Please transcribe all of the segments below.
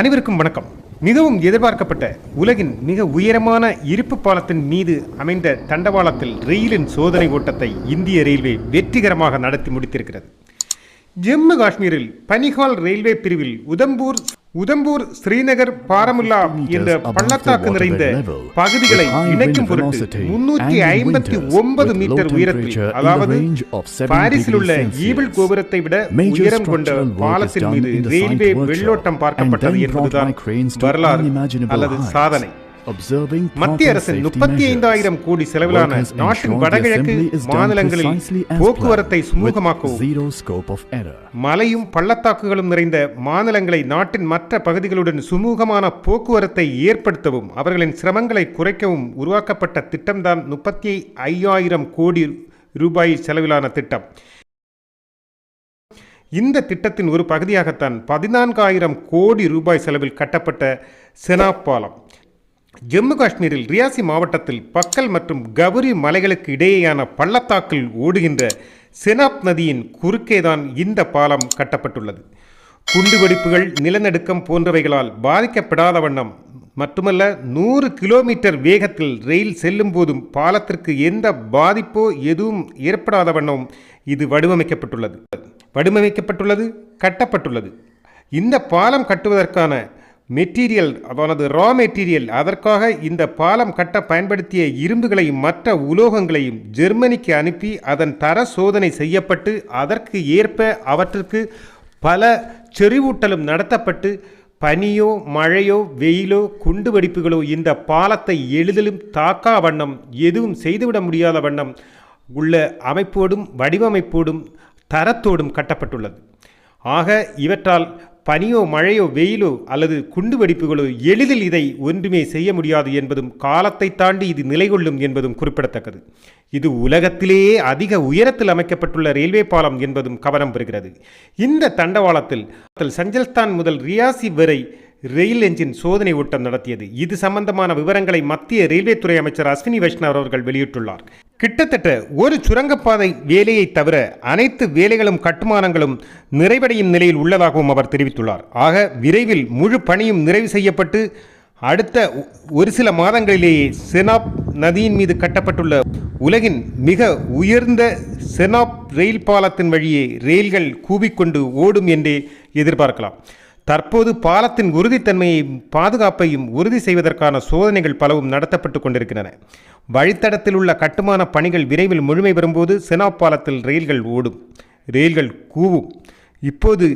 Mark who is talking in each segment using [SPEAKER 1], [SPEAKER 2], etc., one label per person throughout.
[SPEAKER 1] அனைவருக்கும் வணக்கம். மிகவும் எதிர்பார்க்கப்பட்ட உலகின் மிக உயரமான இருப்பு பாலத்தின் மீது அமைந்த தண்டவாளத்தில் ரயிலின் சோதனை ஓட்டத்தை இந்திய ரயில்வே வெற்றிகரமாக நடத்தி முடித்திருக்கிறது. ஜம்மு காஷ்மீரில் பனிஹால் ரயில்வே பிரிவில் உதம்பூர் உதம்பூர் ஸ்ரீநகர் பாரமுல்லா என்ற பள்ளத்தாக்கு நிறைந்த பகுதிகளை இணைக்கும் பொருட்டு முன்னூற்றி ஐம்பத்தி ஒன்பது மீட்டர் உயரத்தில் அதாவது பாரிஸில் உள்ள ஈபிள் கோபுரத்தை விட உயரம் கொண்ட பாலத்தின் மீது ரயில்வே வெள்ளோட்டம் பார்க்கப்பட்டது என்பதுதான் வரலாறு. அல்லது சாதனை. மத்திய அரசின் முப்பத்தி ஐந்தாயிரம் கோடி செலவிலான நாட்டின் வடகிழக்கு மாநிலங்களில் போக்குவரத்தை சுமூகமாக்கவும். மலையும் பள்ளத்தாக்குகளும் நிறைந்த மாநிலங்களை நாட்டின் மற்ற பகுதிகளுடன் சுமூகமான போக்குவரத்தை ஏற்படுத்தவும் அவர்களின் சிரமங்களை குறைக்கவும் உருவாக்கப்பட்ட திட்டம்தான் முப்பத்தி ஐயாயிரம் கோடி ரூபாய் செலவிலான திட்டம். இந்த திட்டத்தின் ஒரு பகுதியாகத்தான் பதினான்காயிரம் கோடி ரூபாய் செலவில் கட்டப்பட்ட செனாப் பாலம் ஜம்மு காஷ்மீரில் ரியாசி மாவட்டத்தில் பக்கல் மற்றும் கவுரி மலைகளுக்கு இடையேயான பள்ளத்தாக்கில் ஓடுகின்ற செனாப் நதியின் குறுக்கேதான் இந்த பாலம் கட்டப்பட்டுள்ளது. குண்டுவெடிப்புகள் நிலநடுக்கம் போன்றவைகளால் பாதிக்கப்படாத வண்ணம் மட்டுமல்ல நூறு கிலோமீட்டர் வேகத்தில் ரயில் செல்லும் போதும் பாலத்திற்கு எந்த பாதிப்போ எதுவும் ஏற்படாத வண்ணம் இது வடிவமைக்கப்பட்டுள்ளது. வடிவமைக்கப்பட்டுள்ளது கட்டப்பட்டுள்ளது. இந்த பாலம் கட்டுவதற்கான மெட்டீரியல் அதானது ரா மெட்டீரியல் அதற்காக இந்த பாலம் கட்ட பயன்படுத்திய இரும்புகளையும் மற்ற உலோகங்களையும் ஜெர்மனிக்கு அனுப்பி அதன் தர சோதனை செய்யப்பட்டு அதற்கு ஏற்ப அவற்றிற்கு பல செறிவூட்டலும் நடத்தப்பட்டு பனியோ மழையோ வெயிலோ குண்டு வெடிப்புகளோ இந்த பாலத்தை எளிதிலும் தாக்கா வண்ணம் எதுவும் செய்துவிட முடியாத வண்ணம் உள்ள அமைப்போடும் வடிவமைப்போடும் தரத்தோடும் கட்டப்பட்டுள்ளது. ஆக இவற்றால் பனியோ மழையோ வெயிலோ அல்லது குண்டு வெடிப்புகளோ எளிதில் இதை ஒன்றுமே செய்ய முடியாது என்பதும் காலத்தை தாண்டி இது நிலை கொள்ளும் என்பதும் குறிப்பிடத்தக்கது. இது உலகத்திலேயே அதிக உயரத்தில் அமைக்கப்பட்டுள்ள ரயில்வே பாலம் என்பதும் கவனம் பெறுகிறது. இந்த தண்டவாளத்தில் சஞ்சல்தான் முதல் ரியாசி வரை ரயில் என்ஜின் சோதனை ஓட்டம் நடத்தியது. இது சம்பந்தமான விவரங்களை மத்திய ரயில்வே துறை அமைச்சர் அஸ்வினி வைஷ்ணவ் அவர்கள் வெளியிட்டுள்ளார். கிட்டத்தட்ட ஒரு சுரங்கப்பாதை வேலையை தவிர அனைத்து வேலைகளும் கட்டுமானங்களும் நிறைவடையும் நிலையில் உள்ளதாகவும் அவர் தெரிவித்துள்ளார். ஆக விரைவில் முழு பணியும் நிறைவு செய்யப்பட்டு அடுத்த ஒரு சில மாதங்களிலேயே செனாப் நதியின் மீது கட்டப்பட்டுள்ள உலகின் மிக உயர்ந்த செனாப் ரயில் பாலத்தின் வழியே ரயில்கள் கூவிக்கொண்டு ஓடும் என்றே எதிர்பார்க்கலாம். தற்போது பாலத்தின் உறுதித்தன்மையையும் பாதுகாப்பையும் உறுதி செய்வதற்கான சோதனைகள் பலவும் நடத்தப்பட்டு கொண்டிருக்கின்றன. வழித்தடத்தில் உள்ள கட்டுமான பணிகள் விரைவில் முழுமை பெறும்போது செனா பாலத்தில் ரயில்கள் ஓடும் ரயில்கள் கூவும். இப்போது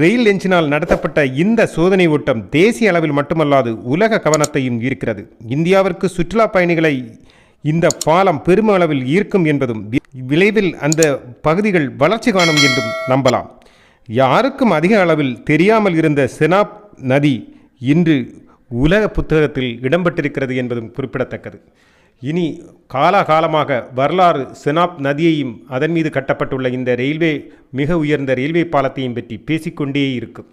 [SPEAKER 1] ரயில் என்ஜினால் நடத்தப்பட்ட இந்த சோதனை ஓட்டம் தேசிய அளவில் மட்டுமல்லாது உலக கவனத்தையும் ஈர்க்கிறது. இந்தியாவிற்கு சுற்றுலா பயணிகளை இந்த பாலம் பெருமளவில் ஈர்க்கும் என்பதும் விளைவில் அந்த பகுதிகள் வளர்ச்சி காணும் என்றும் நம்பலாம். யாருக்கும் அதிக அளவில் தெரியாமல் இருந்த செனாப் நதி இன்று உலக புத்தகத்தில் இடம்பெற்றிருக்கிறது என்பதும் குறிப்பிடத்தக்கது. இனி காலாகாலமாக வரலாறு செனாப் நதியையும் அதன் மீது கட்டப்பட்டுள்ள இந்த ரயில்வே மிக உயர்ந்த ரயில்வே பாலத்தையும் பற்றி பேசிக்கொண்டே இருக்கும்.